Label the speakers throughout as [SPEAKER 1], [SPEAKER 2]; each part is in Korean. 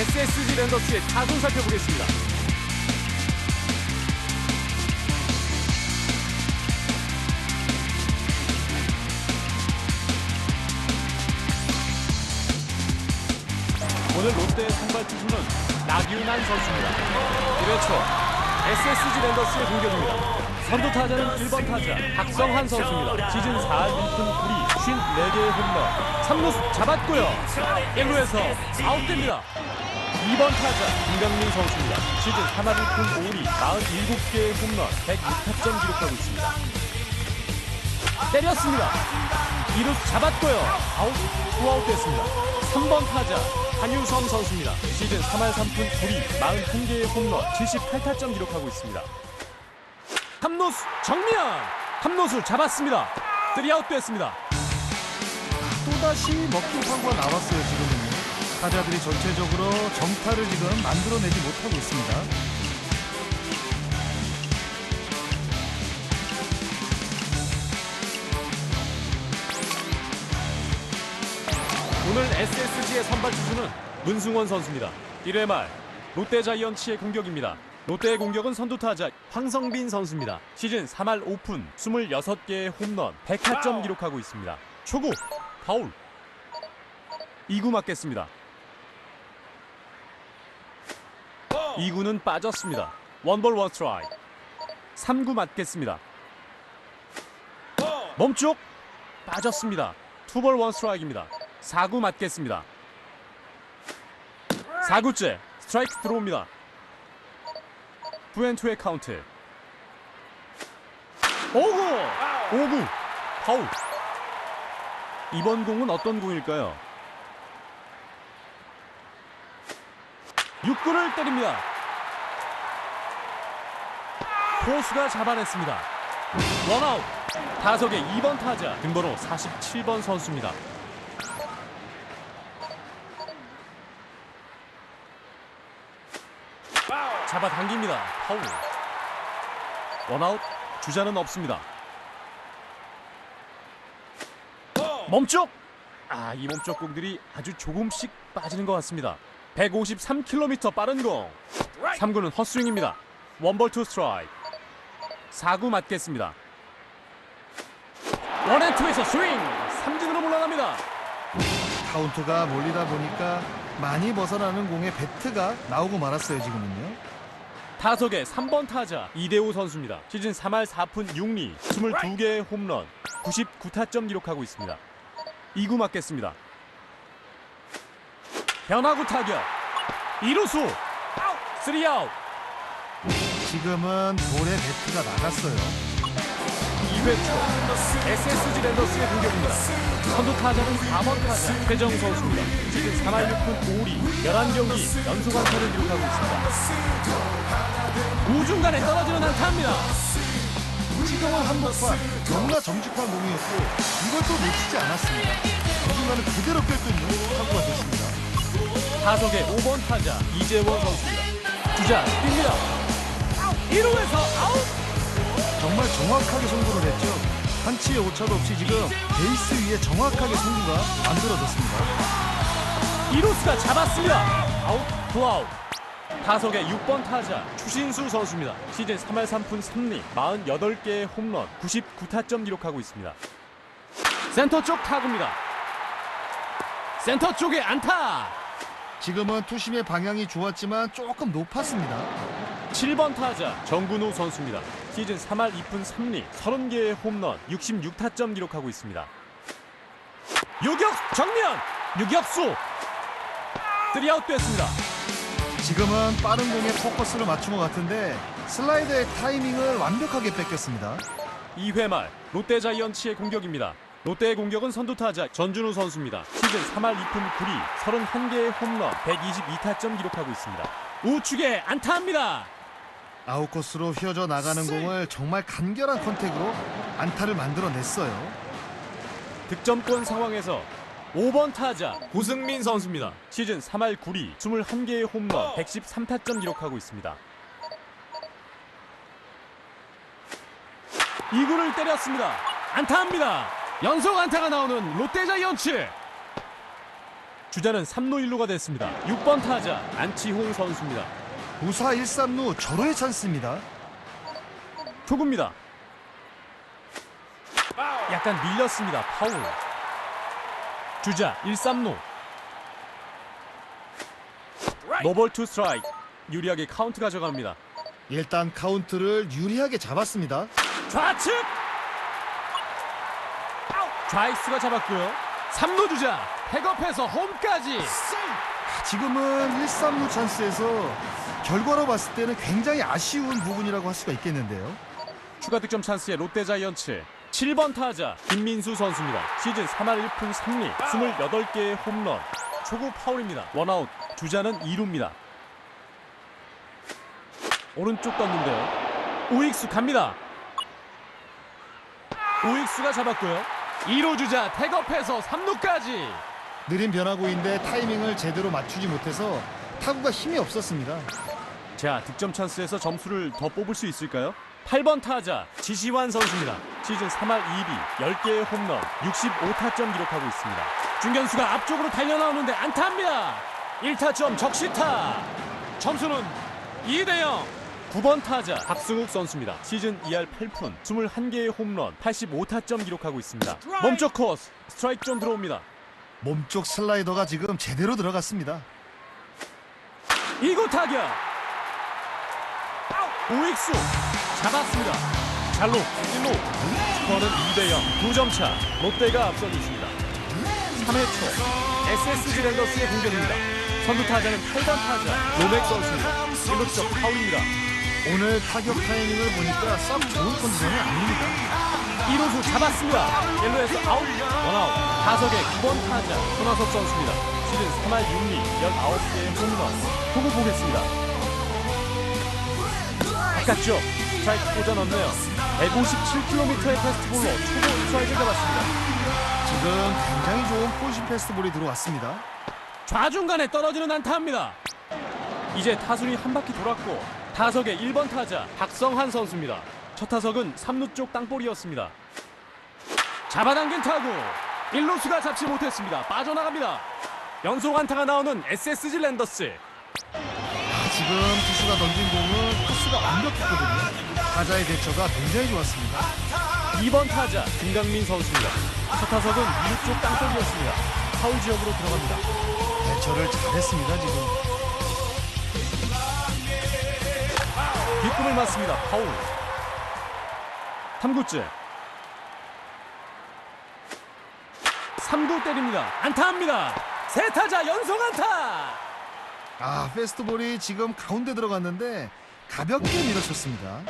[SPEAKER 1] SSG 랜더스의 타순 살펴보겠습니다. 오늘 롯데의 선발 투수는 나기훈한 선수입니다. 1회 초 SSG 랜더스의 공격입니다. 선두 타자는 1번 타자 박성환 선수입니다. 시즌 4할 1푼 9리 54개의 홈런 3루수 잡았고요. 1루에서 아웃됩니다. 2번 타자 김병민 선수입니다. 시즌 3할 1푼 5리 47개의 홈런 106타점 기록하고 있습니다. 때렸습니다. 2루수 잡았고요. 아웃, 투아웃 됐습니다. 3번 타자 한유성 선수입니다. 시즌 3할 3푼 9리 41개의 홈런 78타점 기록하고 있습니다. 탐노수 정면! 탐노수 잡았습니다. 3아웃 됐습니다.
[SPEAKER 2] 또다시 먹힌 타구가 나왔어요 지금은요 타자들이 전체적으로 정타를 지금 만들어내지 못하고 있습니다
[SPEAKER 1] 오늘 SSG의 선발 투수는 문승원 선수입니다. 1회 말 롯데 자이언츠의 공격입니다. 롯데의 공격은 선두 타자 황성빈 선수입니다. 시즌 3할 오픈 26개의 홈런 100타점 기록하고 있습니다. 초구 파울 2구 맞겠습니다. 2구는 빠졌습니다. 원볼 원스트라이크 3구 맞겠습니다. 멈쪽 빠졌습니다. 투볼 원스트라이크입니다. 4구 맞겠습니다. 4구째 스트라이크 들어옵니다. 투앤투의 카운트. 5구! 5구! 파울. 이번 공은 어떤 공일까요? 6구를 때립니다. 포수가 잡아냈습니다. 원아웃. 타석의 2번 타자 등번호 47번 선수입니다. 잡아당깁니다. 파울. 원아웃 주자는 없습니다. 멈쪽! 아, 이 몸쪽 공들이 아주 조금씩 빠지는 것 같습니다. 153km 빠른 공. 3구는 헛스윙입니다. 원볼 투 스트라이크. 4구 맞겠습니다. 원앤투에서 스윙! 삼진으로 물러납니다.
[SPEAKER 2] 카운트가 몰리다 보니까 많이 벗어나는 공에 배트가 나오고 말았어요 지금은요
[SPEAKER 1] 타석의 3번 타자 이대호 선수입니다. 시즌 3할 4푼 6리 22개의 홈런 99타점 기록하고 있습니다. 2구 맞겠습니다. 변화구 타격 2루수 3아웃
[SPEAKER 2] 지금은 볼에 배트가 나갔어요
[SPEAKER 1] 2회 초 SSG 랜더스의 공격입니다. 선두 타자는 4번 타자 최정 선수입니다. 시즌 3할 6푼 5리 11경기 연속 안타를 기록하고 있습니다. 우중간에 떨어지는 안타입니다.
[SPEAKER 2] 지금은 한복판 너무나 정직한 공이었고 이걸 또 놓치지 않았습니다 이 순간은 그대로 꿰뚫는 타구가 됐습니다
[SPEAKER 1] 타석의 5번 타자 이재원 선수입니다. 주자 뜁니다. 1루에서 아웃!
[SPEAKER 2] 정말 정확하게 송구를 했죠 한 치의 오차도 없이 지금 베이스 위에 정확하게 송구가 만들어졌습니다
[SPEAKER 1] 2루수가 잡았습니다. 아웃, 투아웃. 타석의 6번 타자 추신수 선수입니다. 시즌 3할 3푼 3리 48개의 홈런 99타점 기록하고 있습니다. 센터 쪽 타구입니다. 센터 쪽에 안타!
[SPEAKER 2] 지금은 투심의 방향이 좋았지만 조금 높았습니다
[SPEAKER 1] 7번 타자 정근우 선수입니다. 시즌 3할 2푼 3리 30개의 홈런 66타점 기록하고 있습니다. 유격 정면 유격수 3아웃 됐습니다.
[SPEAKER 2] 지금은 빠른 공에 포커스를 맞춘 것 같은데 슬라이드의 타이밍을 완벽하게 뺏겼습니다.
[SPEAKER 1] 2회 말 롯데 자이언츠의 공격입니다. 롯데의 공격은 선두 타자 전준우 선수입니다. 시즌 3할 2푼 9리 31개의 홈런 122타점 기록하고 있습니다. 우측에 안타합니다.
[SPEAKER 2] 아웃코스로 휘어져 나가는 공을 정말 간결한 컨택으로 안타를 만들어냈어요.
[SPEAKER 1] 득점권 상황에서 5번 타자 고승민 선수입니다. 시즌 3할 9리 21개의 홈런 113타점 기록하고 있습니다. 2구를 때렸습니다. 안타합니다. 연속 안타가 나오는 롯데 자이언츠. 주자는 3루 1루가 됐습니다. 6번 타자 안치홍 선수입니다.
[SPEAKER 2] 우사 1, 3루 절호의 찬스입니다.
[SPEAKER 1] 초구입니다. 약간 밀렸습니다. 파울. 주자 1, 3루. 노볼 투 스트라이크. 유리하게 카운트 가져갑니다.
[SPEAKER 2] 일단 카운트를 유리하게 잡았습니다.
[SPEAKER 1] 좌측 좌익수가 잡았고요 3루 주자 백업해서 홈까지
[SPEAKER 2] 지금은 1, 3루 찬스에서 결과로 봤을 때는 굉장히 아쉬운 부분이라고 할 수가 있겠는데요.
[SPEAKER 1] 추가 득점 찬스의 롯데 자이언츠. 7번 타자 김민수 선수입니다. 시즌 3할 1푼 3리 28개의 홈런. 초구 파울입니다. 원아웃. 주자는 2루입니다. 오른쪽 떴는데요. 우익수 갑니다. 우익수가 잡았고요. 2루 주자 태업해서 3루까지
[SPEAKER 2] 느린 변화구인데 타이밍을 제대로 맞추지 못해서 타구가 힘이 없었습니다.
[SPEAKER 1] 자, 득점 찬스에서 점수를 더 뽑을 수 있을까요? 8번 타자 지시환 선수입니다. 시즌 3할 2리 10개의 홈런 65타점 기록하고 있습니다. 중견수가 앞쪽으로 달려나오는데 안타입니다. 1타점 적시타. 점수는 2대 0. 9번 타자 박승욱 선수입니다. 시즌 2할 8푼 21개의 홈런 85타점 기록하고 있습니다. 몸쪽 코스 스트라이크 좀 들어옵니다.
[SPEAKER 2] 몸쪽 슬라이더가 지금 제대로 들어갔습니다.
[SPEAKER 1] 2구 타격. 우익수 잡았습니다. 잘로 1루. 스코어는 2대0 2점 차. 롯데가 앞서고 있습니다. 3회 초. SSG 랜더스의 공격입니다. 선두 타자는 8번 타자. 로맥 선수입니다. 1루 쪽 파울입니다
[SPEAKER 2] 오늘 타격 타이밍을 보니까 썩 좋은 컨디션은 아닙니다.
[SPEAKER 1] 1루수 잡았습니다. 1루에서 아웃. 원아웃. 타석의 9번 타자 손아섭 선수입니다. 시즌 3할 6리 19개의 홈런. 후보 보겠습니다. 바깥쪽 스트라이크 꽂아 넣네요. 157km의 패스트볼로 초보 스트라이크 잡았습니다.
[SPEAKER 2] 지금 굉장히 좋은 포지 패스트볼이 들어왔습니다.
[SPEAKER 1] 좌중간에 떨어지는 안타입니다. 이제 타순이 한 바퀴 돌았고 타석의 1번 타자 박성한 선수입니다. 첫 타석은 3루 쪽 땅볼이었습니다. 잡아당긴 타구. 1루수가 잡지 못했습니다. 빠져나갑니다. 연속 안타가 나오는 SSG 랜더스.
[SPEAKER 2] 아, 지금 투수가 던진 공은 코스가 완벽했거든요. 타자의 대처가 굉장히 좋았습니다.
[SPEAKER 1] 2번 타자 김강민 선수입니다. 첫 타석은 2루 쪽 땅볼이었습니다. 파울 지역으로 들어갑니다.
[SPEAKER 2] 대처를 잘했습니다 지금.
[SPEAKER 1] 뒷꿈을 맞습니다. 파울. 3구째. 3구 때립니다. 안타합니다. 세 타자 연속 안타.
[SPEAKER 2] 아 패스트볼이 지금 가운데 들어갔는데 가볍게 밀어쳤습니다.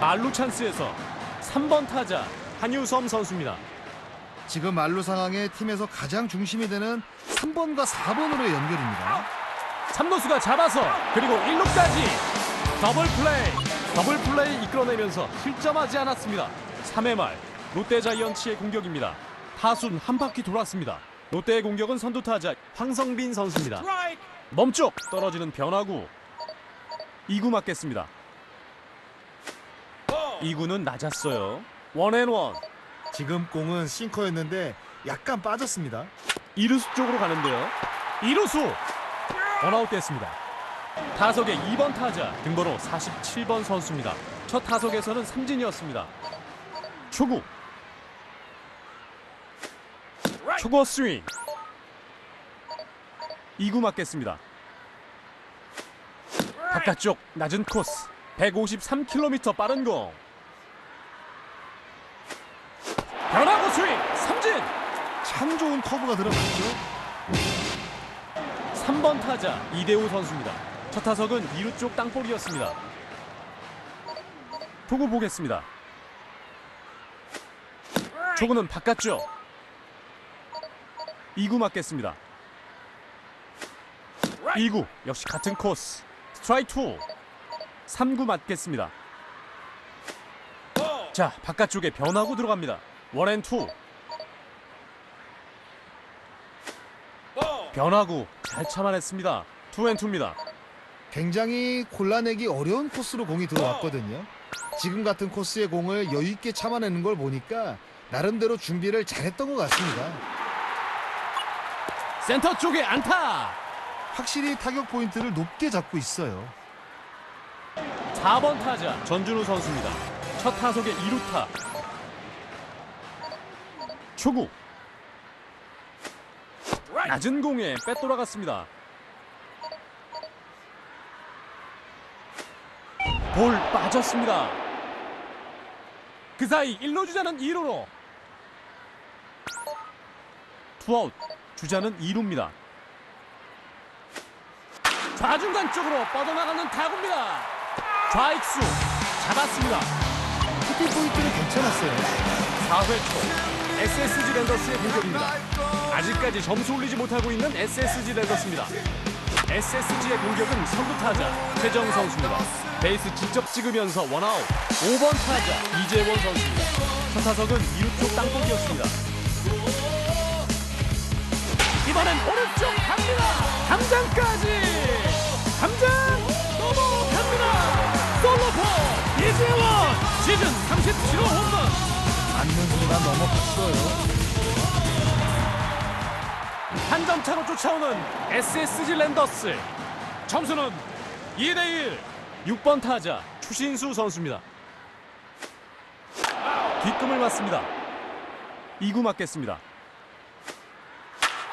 [SPEAKER 1] 말루 찬스에서 3번 타자 한유섬 선수입니다.
[SPEAKER 2] 지금 말루 상황에 팀에서 가장 중심이 되는 3번과 4번으로의 연결입니다.
[SPEAKER 1] 3루수가 잡아서 그리고 1루까지 더블 플레이. 더블 플레이 이끌어내면서 실점하지 않았습니다. 3회 말 롯데 자이언츠의 공격입니다. 타순 한 바퀴 돌았습니다. 롯데의 공격은 선두 타자 황성빈 선수입니다. 멈쪽 떨어지는 변화구 2구 맞겠습니다 2구는 낮았어요 원앤원
[SPEAKER 2] 지금 공은 싱커였는데 약간 빠졌습니다.
[SPEAKER 1] 2루수 쪽으로 가는데요 2루수 원아웃 됐습니다 타석의 2번 타자 등번호 47번 선수입니다. 첫 타석에서는 삼진이었습니다. 초구. 초구 스윙. 2구 맞겠습니다. 바깥쪽 낮은 코스. 153km 빠른 공. 변화구 스윙. 삼진.
[SPEAKER 2] 참 좋은 커브가 들어갔죠.
[SPEAKER 1] 3번 타자 이대호 선수입니다. 첫 타석은 2루 쪽 땅볼이었습니다. 초구 보겠습니다. 초구는 바깥쪽. 2구 맞겠습니다. 2구 역시 같은 코스. 스트라이크 2. 3구 맞겠습니다. 자, 바깥쪽에 변화구 들어갑니다. 원앤 투. 변화구 잘 참아냈습니다. 투앤투입니다.
[SPEAKER 2] 굉장히 골라내기 어려운 코스로 공이 들어왔거든요. 지금 같은 코스의 공을 여유 있게 참아내는 걸 보니까 나름대로 준비를 잘했던 것 같습니다.
[SPEAKER 1] 센터 쪽에 안타.
[SPEAKER 2] 확실히 타격 포인트를 높게 잡고 있어요.
[SPEAKER 1] 4번 타자 전준우 선수입니다. 첫 타석에 2루타. 초구. 낮은 공에 빼돌아갔습니다. 볼 빠졌습니다. 그 사이 1루 주자는 2루로. 투아웃. 주자는 2루입니다. 좌중간 쪽으로 뻗어나가는 타구입니다. 좌익수 잡았습니다.
[SPEAKER 2] 히팅 포인트는 괜찮았어요.
[SPEAKER 1] 4회 초 SSG 랜더스의 공격입니다. 아직까지 점수 올리지 못하고 있는 SSG 랜더스입니다. SSG의 공격은 선두 타자 최정 선수입니다. 베이스 직접 찍으면서 원아웃. 5번 타자 이재원 선수입니다. 첫 타석은 이루 쪽 땅볼이었습니다. 이번엔 오른쪽 갑니다. 담장까지. 담장 넘어갑니다. 솔로포 이재원 시즌 37호 홈런.
[SPEAKER 2] 맞는 순간 넘어갔어요.
[SPEAKER 1] 한 점 차로 쫓아오는 SSG 랜더스. 점수는 2대1 6번 타자 추신수 선수입니다. 뒷금을 맞습니다. 2구 맞겠습니다.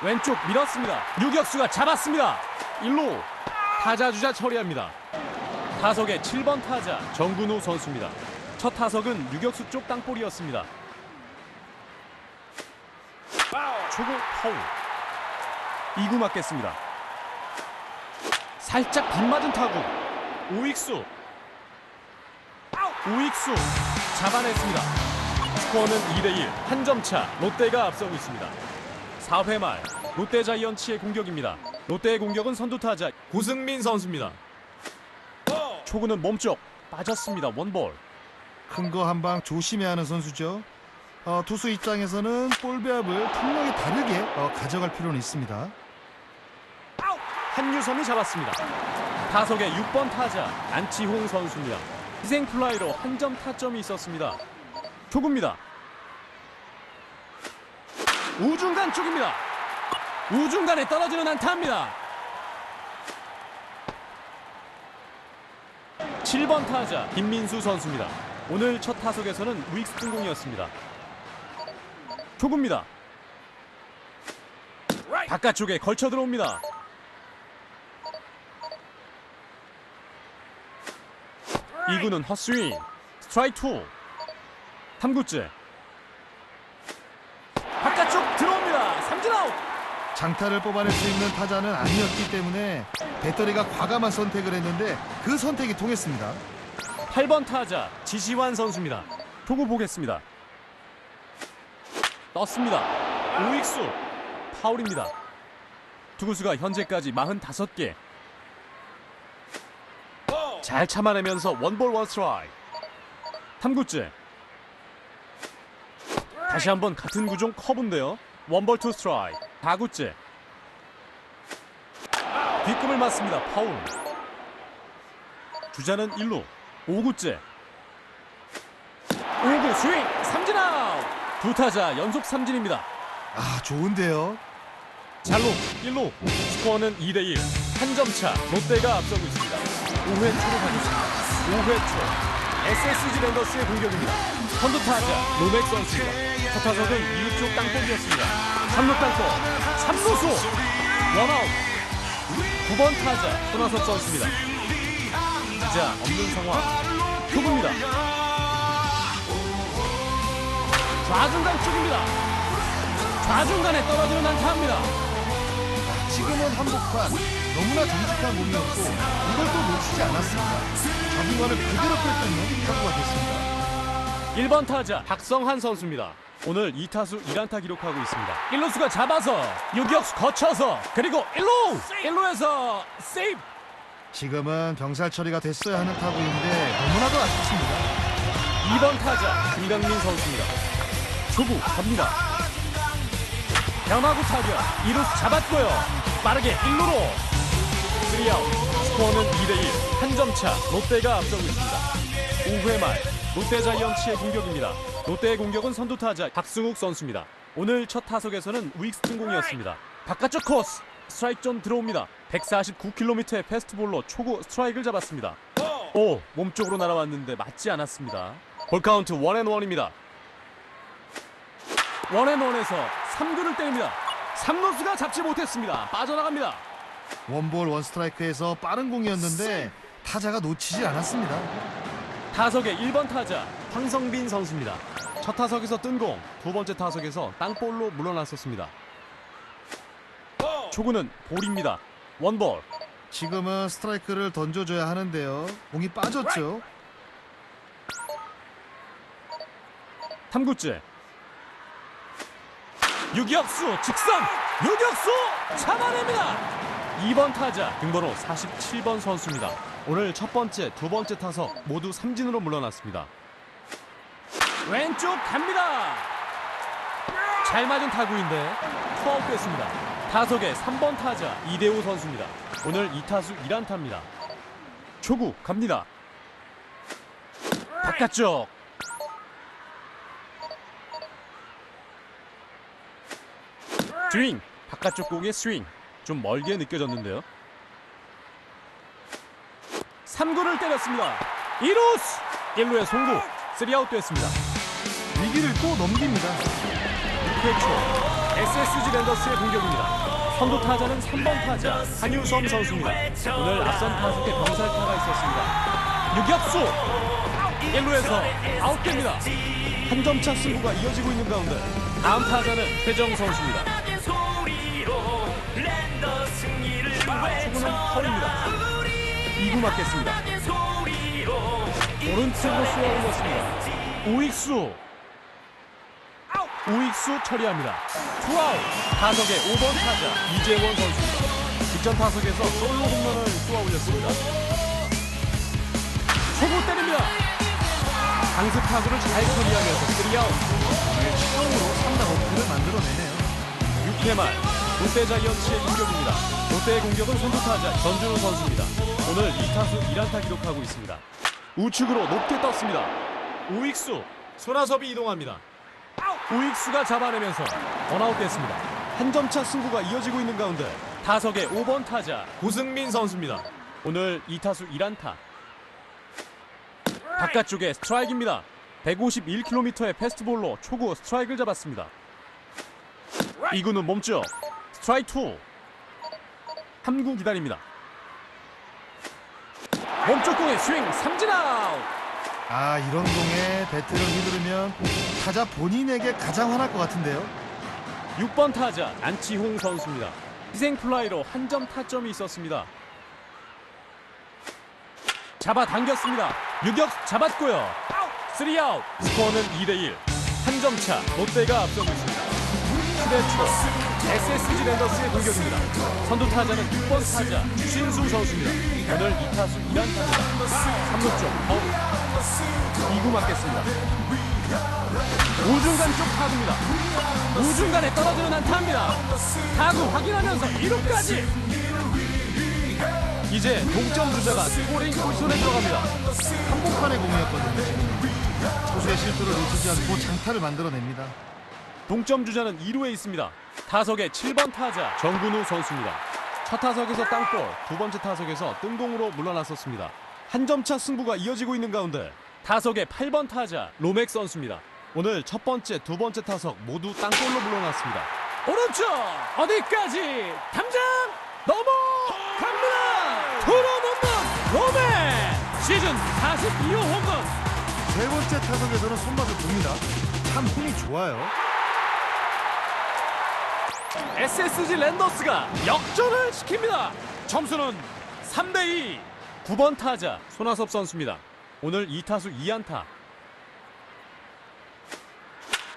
[SPEAKER 1] 왼쪽 밀었습니다. 유격수가 잡았습니다. 1루. 타자 주자 처리합니다. 타석의 7번 타자 정근우 선수입니다. 첫 타석은 유격수 쪽 땅볼이었습니다. 초구 파울 2구 맞겠습니다. 살짝 빗맞은 타구. 우익수. 우익수 잡아냈습니다. 스코어는 2대1 한 점 차 롯데가 앞서고 있습니다. 4회 말 롯데 자이언츠의 공격입니다. 롯데의 공격은 선두 타자 고승민 선수입니다. 초구는 몸쪽 빠졌습니다. 원볼.
[SPEAKER 2] 큰 거 한 방 조심해야 하는 선수죠. 어, 투수 입장에서는 볼 배합을 분명히 다르게 어, 가져갈 필요는 있습니다.
[SPEAKER 1] 한유섬이 잡았습니다. 타석의 6번 타자 안치홍 선수입니다. 희생 플라이로 한 점 타점이 있었습니다. 초구입니다. 우중간 쪽입니다. 우중간에 떨어지는 안타입니다. 7번 타자 김민수 선수입니다. 오늘 첫 타석에서는 우익수 등공이었습니다. 초구입니다. 바깥쪽에 걸쳐 들어옵니다. 2구는 헛스윙. 스트라이크 2 3구째. 바깥쪽 들어옵니다. 삼진 아웃.
[SPEAKER 2] 장타를 뽑아낼 수 있는 타자는 아니었기 때문에 배터리가 과감한 선택을 했는데 그 선택이 통했습니다.
[SPEAKER 1] 8번 타자 지시환 선수입니다. 초구 보겠습니다. 떴습니다. 우익수. 파울입니다. 투구수가 현재까지 45개 잘 참아내면서 원볼 원스트라이크 3구째. 다시 한번 같은 구종 커브인데요. 원볼 투 스트라이크 4구째. 뒷금을 맞습니다. 파울. 주자는 1루. 5구째. 5구 스윙. 삼진 아웃. 두 타자 연속 삼진입니다.
[SPEAKER 2] 아 좋은데요.
[SPEAKER 1] 잘로 1루. 스코어는 2대1 한 점 차. 롯데가 앞서고 있습니다 5회 초로 가겠습니다. 5회 초. SSG 랜더스의 공격입니다. 선두 타자 로맥 선수입니다. 첫 타석은 2루 쪽 땅볼이었습니다. 3루 땅볼 3루수. 원아웃. 9번 타자 손아섭 선수입니다. 자 없는 상황. 초구입니다. 좌중간 쪽입니다. 좌중간에 떨어지는 안타입니다.
[SPEAKER 2] 지금은 한복판 너무나 정직한 공이었고 이걸 또 놓치지 않았습니다. 자기관을 그대로 뺐더니 타구가 됐습니다.
[SPEAKER 1] 1번 타자 박성한 선수입니다. 오늘 2타수 1안타 기록하고 있습니다. 1루수가 잡아서 유격수 거쳐서 그리고 1루! 1루에서 세이브!
[SPEAKER 2] 지금은 병살 처리가 됐어야 하는 타구인데 너무나도 아쉽습니다.
[SPEAKER 1] 2번 타자 김강민 선수입니다. 초구 갑니다. 변화구 타격 2루수 잡았고요. 빠르게 1루로 3아웃. 스코어는 2대1 한 점 차 롯데가 앞서고 있습니다. 5회 말 롯데 자이언츠의 공격입니다. 롯데의 공격은 선두 타자 박승욱 선수입니다. 오늘 첫 타석에서는 우익수 등공이었습니다. 바깥쪽 코스 스트라이크 존 들어옵니다. 149km의 패스트볼로 초구 스트라이크를 잡았습니다. 오 몸쪽으로 날아왔는데 맞지 않았습니다. 볼 카운트 원앤원입니다. 원앤원에서 3구를 때립니다. 3루수가 잡지 못했습니다. 빠져나갑니다
[SPEAKER 2] 원볼 원스트라이크에서 빠른 공이었는데 타자가 놓치지 않았습니다.
[SPEAKER 1] 타석의 1번 타자 황성빈 선수입니다. 첫 타석에서 뜬 공, 두 번째 타석에서 땅볼로 물러났었습니다. 초구는 볼입니다. 원볼.
[SPEAKER 2] 지금은 스트라이크를 던져줘야 하는데요. 공이 빠졌죠.
[SPEAKER 1] 3구째. 유격수 직선 유격수 잡아냅니다. 2번 타자 등번호 47번 선수입니다. 오늘 첫 번째, 두 번째 타석 모두 삼진으로 물러났습니다. 왼쪽 갑니다. 잘 맞은 타구인데 투아웃 됐습니다. 타석의 3번 타자 이대호 선수입니다. 오늘 2타수 1안타입니다. 초구 갑니다. 바깥쪽 스윙 바깥쪽 공의 스윙 좀 멀게 느껴졌는데요. 3구를 때렸습니다. 2루스! 1루의 송구 3아웃 됐습니다.
[SPEAKER 2] 위기를 또 넘깁니다.
[SPEAKER 1] 6회 초 SSG 랜더스의 공격입니다. 선두 타자는 3번 타자 한유섬 선수입니다. 오늘 앞선 타석에 병살타가 있었습니다. 유격수! 1루에서 아웃됩니다. 한 점차 승부가 이어지고 있는 가운데 다음 타자는 최정 선수입니다 초구는 허입니다. 2구 맞겠습니다. 오른쪽으로 쏘아 올렸습니다. 우익수. 우익수 처리합니다. 투아웃. 타석의 5번 타자 이재원 선수입니다. 직전 타석에서 솔로 홈런을 쏘아 올렸습니다. 초구 때립니다. 강습 타구를 잘 처리하면서 3아웃.
[SPEAKER 2] 처음으로 3단 어프를 만들어내네요.
[SPEAKER 1] 6회 말 롯데 자이언츠의 공격입니다. 롯데의 공격은 선두타자 전준우 선수입니다. 오늘 2타수 1안타 기록하고 있습니다. 우측으로 높게 떴습니다. 우익수 손아섭이 이동합니다. 우익수가 잡아내면서 원아웃 됐습니다. 한 점 차 승부가 이어지고 있는 가운데 타석의 5번 타자 고승민 선수입니다. 오늘 2타수 1안타. 바깥쪽에 스트라이크입니다. 151km의 패스트볼로 초구 스트라이크를 잡았습니다. 이구는 몸쪽 스트라이크 2 3구 기다립니다. 몸쪽 공의 스윙 삼진 아웃.
[SPEAKER 2] 아 이런 공에 배트를 휘두르면 타자 본인에게 가장 화날 것 같은데요.
[SPEAKER 1] 6번 타자 안치홍 선수입니다. 희생 플라이로 한 점 타점이 있었습니다. 잡아 당겼습니다. 유격 잡았고요. 3아웃. 스코어는 2대1 한 점 차 롯데가 앞서고 있습니다 7회 초 SSG 랜더스의 공격입니다. 선두 타자는 6번 타자 주신수 선수입니다. 오늘 2타수 1안타입니다 3루 쪽 파울 2구 맞겠습니다. 우중간 쪽 타구입니다. 우중간에 떨어지는 안타입니다. 타구 확인하면서 2루까지. 이제 동점 주자가 스코링 포지션에 들어갑니다.
[SPEAKER 2] 한복판의 공이었거든요. 지금 투수의 실수를 놓치지 않고 장타를 만들어냅니다.
[SPEAKER 1] 동점 주자는 2루에 있습니다. 타석의 7번 타자 정근우 선수입니다. 첫 타석에서 땅볼, 두 번째 타석에서 뜬공으로 물러났었습니다. 한 점차 승부가 이어지고 있는 가운데 타석의 8번 타자 로맥 선수입니다. 오늘 첫 번째, 두 번째 타석 모두 땅볼로 물러났습니다. 오른쪽 어디까지 담장 넘어갑니다. 투런 홈런 로맥 시즌 42호 홈런
[SPEAKER 2] 세 번째 타석에서는 손맛을 봅니다. 참 힘이 좋아요.
[SPEAKER 1] SSG 랜더스가 역전을 시킵니다. 점수는 3대2. 9번 타자 손아섭 선수입니다. 오늘 2타수 2안타.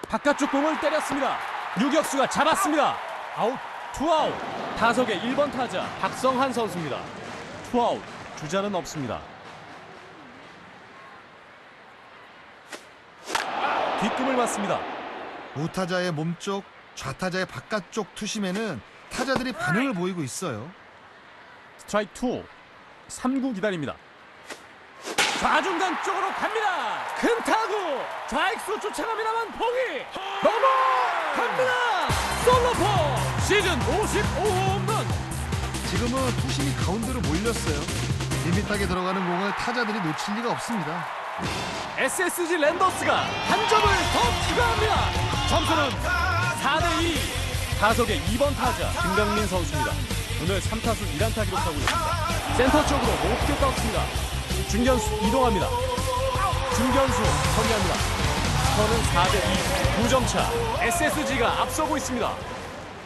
[SPEAKER 1] 바깥쪽 공을 때렸습니다. 유격수가 잡았습니다. 아웃, 투아웃. 타석의 1번 타자 박성한 선수입니다. 투아웃, 주자는 없습니다. 뒷금을 맞습니다.
[SPEAKER 2] 우타자의 몸쪽, 좌타자의 바깥쪽 투심에는 타자들이 반응을 보이고 있어요.
[SPEAKER 1] 스트라이크 2 3구 기다립니다. 좌중간 쪽으로 갑니다. 큰 타구. 좌익수 쫓아갑니다만 포기 넘어 갑니다. 솔로포. 시즌 55홈런.
[SPEAKER 2] 지금은 투심이 가운데로 몰렸어요. 밋밋하게 들어가는 공을 타자들이 놓칠 리가 없습니다.
[SPEAKER 1] SSG 랜더스가 한 점을 더 추가합니다. 점수는 4대2. 타석의 2번 타자 김강민 선수입니다. 오늘 3타수 1안타 기록하고 있습니다. 센터 쪽으로 높게 떴습니다. 중견수 이동합니다. 중견수 처리합니다. 스코어는 4대2. 9점 차. SSG가 앞서고 있습니다.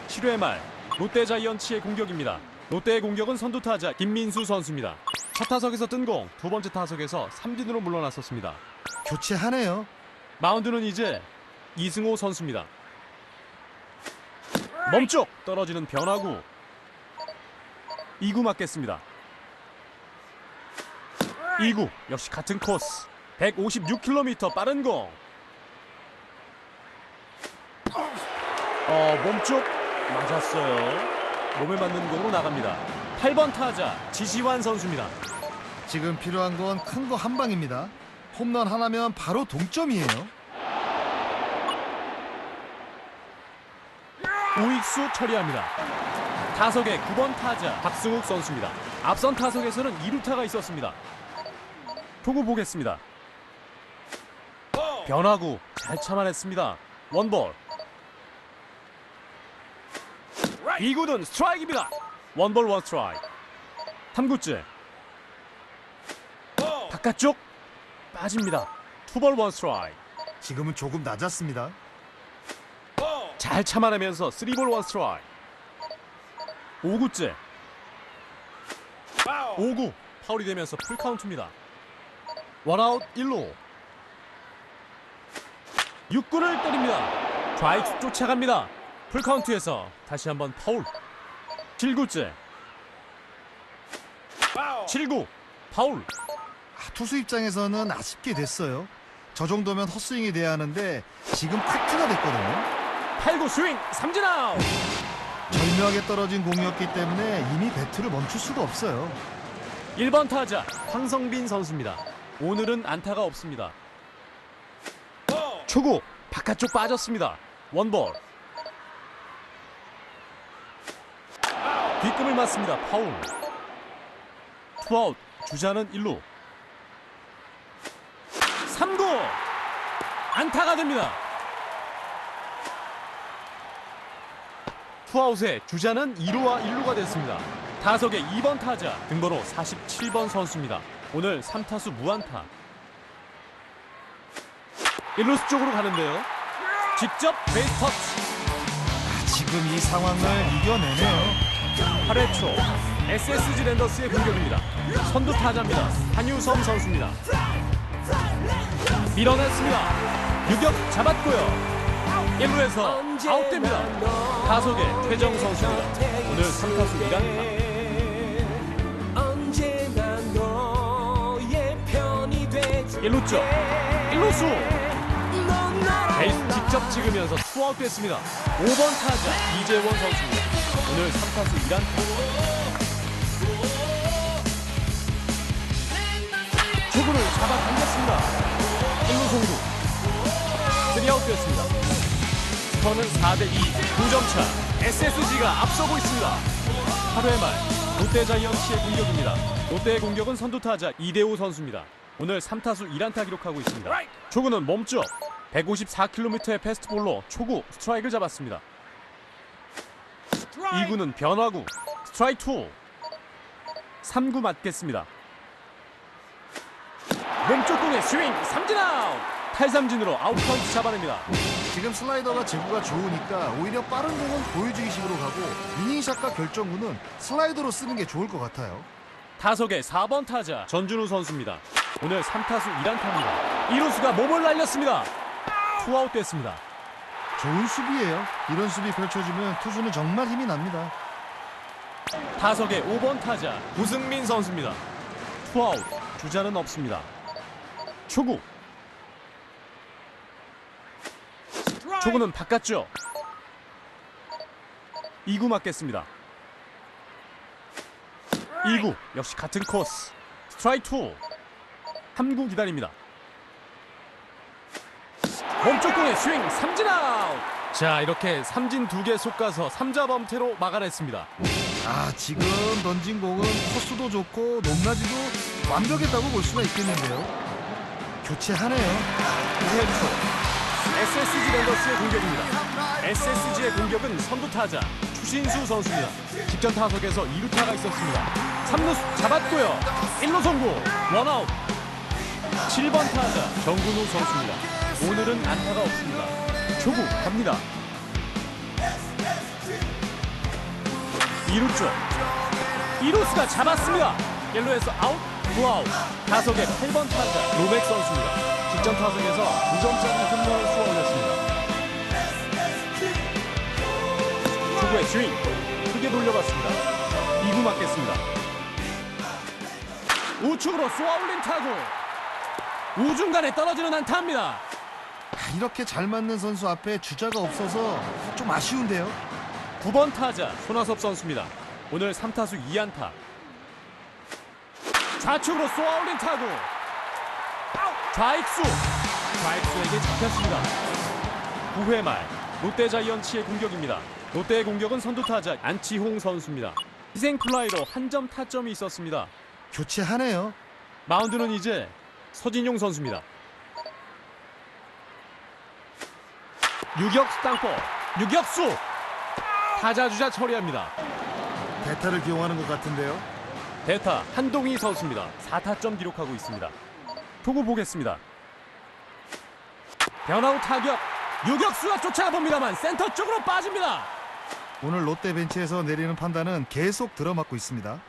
[SPEAKER 1] 7회 말 롯데 자이언츠의 공격입니다. 롯데의 공격은 선두 타자 김민수 선수입니다. 첫 타석에서 뜬 공, 두 번째 타석에서 삼진으로 물러났었습니다.
[SPEAKER 2] 교체하네요.
[SPEAKER 1] 마운드는 이제 이승호 선수입니다. 멈쪽 떨어지는 변화구 2구 맞겠습니다. 2구 역시 같은 코스 156km 빠른 공. 어 몸쪽 맞았어요. 몸에 맞는 공으로 나갑니다. 8번 타자 지시환 선수입니다.
[SPEAKER 2] 지금 필요한 건 큰 거 한 방입니다. 홈런 하나면 바로 동점이에요.
[SPEAKER 1] 우익수 처리합니다. 타석의 9번 타자 박승욱 선수입니다. 앞선 타석에서는 2루타가 있었습니다. 투구 보겠습니다. 변화구 잘 참아냈습니다. 원볼. 2구는 스트라이크입니다. 원볼 원 스트라이크. 3구째. 바깥쪽 빠집니다. 투볼 원 스트라이크.
[SPEAKER 2] 지금은 조금 낮았습니다.
[SPEAKER 1] 잘 참아내면서 3볼 1 스트라이크. 5구째. 5구. 파울이 되면서 풀카운트입니다. 원아웃 1루. 6구를 때립니다. 좌익수 쫓아갑니다. 풀카운트에서 다시 한번 파울. 7구째. 7구. 파울.
[SPEAKER 2] 아, 투수 입장에서는 아쉽게 됐어요. 저 정도면 헛스윙이 돼야 하는데 지금 커트가 됐거든요.
[SPEAKER 1] 8구 스윙 삼진 아웃
[SPEAKER 2] 절묘하게 떨어진 공이었기 때문에 이미 배트를 멈출 수가 없어요.
[SPEAKER 1] 1번 타자 황성빈 선수입니다. 오늘은 안타가 없습니다. 초구 바깥쪽 빠졌습니다. 원볼. 뒷금을 맞습니다. 파울. 투아웃 주자는 1루. 3구 안타가 됩니다. 투아웃에 주자는 2루와 1루가 됐습니다. 타석의 2번 타자 등번호 47번 선수입니다. 오늘 3타수 무안타. 1루수 쪽으로 가는데요. 직접 베이스 터치.
[SPEAKER 2] 지금 이 상황을 이겨내네요.
[SPEAKER 1] 8회 초 SSG 랜더스의 공격입니다. 선두 타자입니다. 한유섬 선수입니다. 밀어냈습니다. 유격 잡았고요. 1루에서 아웃됩니다. 타석의 최정 선수입니다. 오늘 3타수 1안타.
[SPEAKER 3] 언제나 너의 편이 되지
[SPEAKER 1] 1루쪽 1루수
[SPEAKER 3] 넌 나를
[SPEAKER 1] 베이스 직접 찍으면서 투아웃 됐습니다. 5번 타자 이재원 선수입니다. 오늘 3타수 1안타. 초구를 잡아당겼습니다. 1루 송구. 3아웃 됐습니다. 스코어는 4대2 9점 차. SSG가 앞서고 있습니다. 8회 말 롯데 자이언츠의 공격입니다. 롯데의 공격은 선두 타자 이대호 선수입니다. 오늘 3타수 1안타 기록하고 있습니다. 초구는 몸쪽 154km의 패스트볼로 초구 스트라이크를 잡았습니다. 2구는 변화구 스트라이크 2 3구 맞겠습니다. 몸쪽 공의 스윙 삼진 아웃 탈삼진으로 아웃 카운트 잡아냅니다.
[SPEAKER 2] 지금 슬라이더가 제구가 좋으니까 오히려 빠른 공은 보여주기식으로 가고 위닝샷과 결정구는 슬라이더로 쓰는 게 좋을 것 같아요.
[SPEAKER 1] 타석의 4번 타자 전준우 선수입니다. 오늘 3타수 1안타입니다. 2루수가 몸을 날렸습니다. 투아웃 됐습니다.
[SPEAKER 2] 좋은 수비예요. 이런 수비 펼쳐주면 투수는 정말 힘이 납니다.
[SPEAKER 1] 타석의 5번 타자 구승민 선수입니다. 투아웃 주자는 없습니다. 초구 초구는 바깥쪽 2구 맞겠습니다. 2구 역시 같은 코스 스트라이크 2 3구 기다립니다. 몸쪽 공의 스윙 삼진 아웃 자 이렇게 삼진 두개 속가서 삼자 범퇴로 막아냈습니다.
[SPEAKER 2] 아 지금 던진 공은 코스도 좋고 높낮이도 완벽했다고 볼 수가 있겠는데요. 교체하네요.
[SPEAKER 1] 9회 초 SSG 랜더스의 공격입니다. SSG의 공격은 선두 타자 추신수 선수입니다. 직전 타석에서 2루타가 있었습니다. 3루 잡았고요. 1루 성공. 원아웃. 7번 타자 정근우 선수입니다. 오늘은 안타가 없습니다. 초구 갑니다. 2루 쪽 2루수가 잡았습니다. 옐로에서 아웃, 구아웃. 타석의 8번 타자 로맥 선수입니다. 직전 타석에서 2점짜리 홈런을 쏘아 초구의 스윙 크게 돌려봤습니다. 2구 맞겠습니다. 우측으로 쏘아 올린 타구 우중간에 떨어지는 안타입니다.
[SPEAKER 2] 아, 이렇게 잘 맞는 선수 앞에 주자가 없어서 좀 아쉬운데요.
[SPEAKER 1] 9번 타자 손아섭 선수입니다. 오늘 3타수 2안타. 좌측으로 쏘아올린 타구. 좌익수. 좌익수에게 잡혔습니다. 9회 말 롯데 자이언츠의 공격입니다. 롯데의 공격은 선두 타자 안치홍 선수입니다. 희생 플라이로 한 점 타점이 있었습니다.
[SPEAKER 2] 교체하네요.
[SPEAKER 1] 마운드는 이제 서진용 선수입니다. 유격수 땅볼. 유격수. 타자 주자 처리합니다.
[SPEAKER 2] 대타를 기용하는 것 같은데요.
[SPEAKER 1] 대타 한동희 선수입니다. 4타점 기록하고 있습니다. 투구 보겠습니다. 변화후 타격 유격수가 쫓아봅니다만 센터 쪽으로 빠집니다.
[SPEAKER 2] 오늘 롯데 벤치에서 내리는 판단은 계속 들어맞고 있습니다.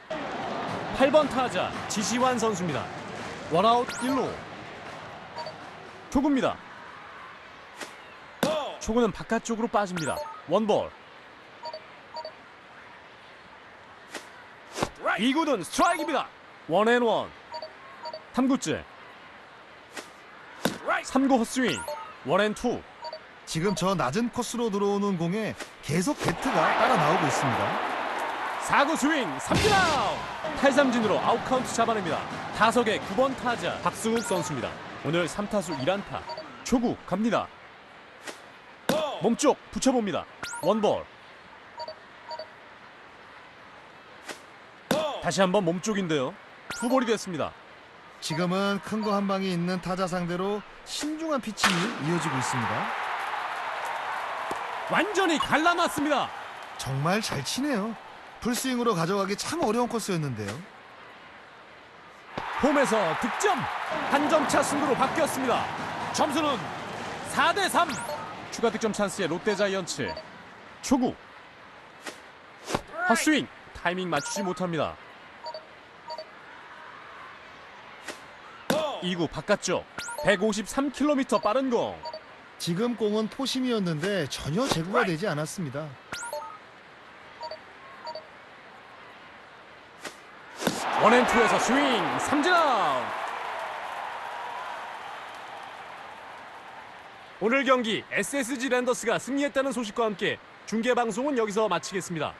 [SPEAKER 1] 8번 타자 지시환 선수입니다. 원아웃 1루. 초구입니다. 초구는 바깥쪽으로 빠집니다. 원볼. 2구는 스트라이크입니다. 원앤원. 3구째. 3구 헛스윙. 원앤투.
[SPEAKER 2] 지금 저 낮은 코스로 들어오는 공에 계속 배트가 따라 나오고 있습니다.
[SPEAKER 1] 4구 스윙 3진 아웃. 탈삼진으로 아웃 카운트 잡아냅니다. 타석의 9번 타자 박승욱 선수입니다. 오늘 3타수 1안타. 초구 갑니다. 몸쪽 붙여봅니다. 원볼. 다시 한번 몸쪽인데요. 투볼이 됐습니다.
[SPEAKER 2] 지금은 큰 거 한 방이 있는 타자 상대로 신중한 피칭이 이어지고 있습니다.
[SPEAKER 1] 완전히 갈라놨습니다.
[SPEAKER 2] 정말 잘 치네요. 풀스윙으로 가져가기 참 어려운 코스였는데요.
[SPEAKER 1] 홈에서 득점 한 점 차 승부로 바뀌었습니다. 점수는 4대3 추가 득점 찬스의 롯데 자이언츠. 초구. 헛스윙. 타이밍 맞추지 못합니다. 2구 바깥쪽. 153km 빠른 공
[SPEAKER 2] 지금 공은 포심이었는데 전혀 제구가 되지 않았습니다.
[SPEAKER 1] 원앤투에서 스윙 삼진 오늘 경기 SSG 랜더스가 승리했다는 소식과 함께 중계 방송은 여기서 마치겠습니다.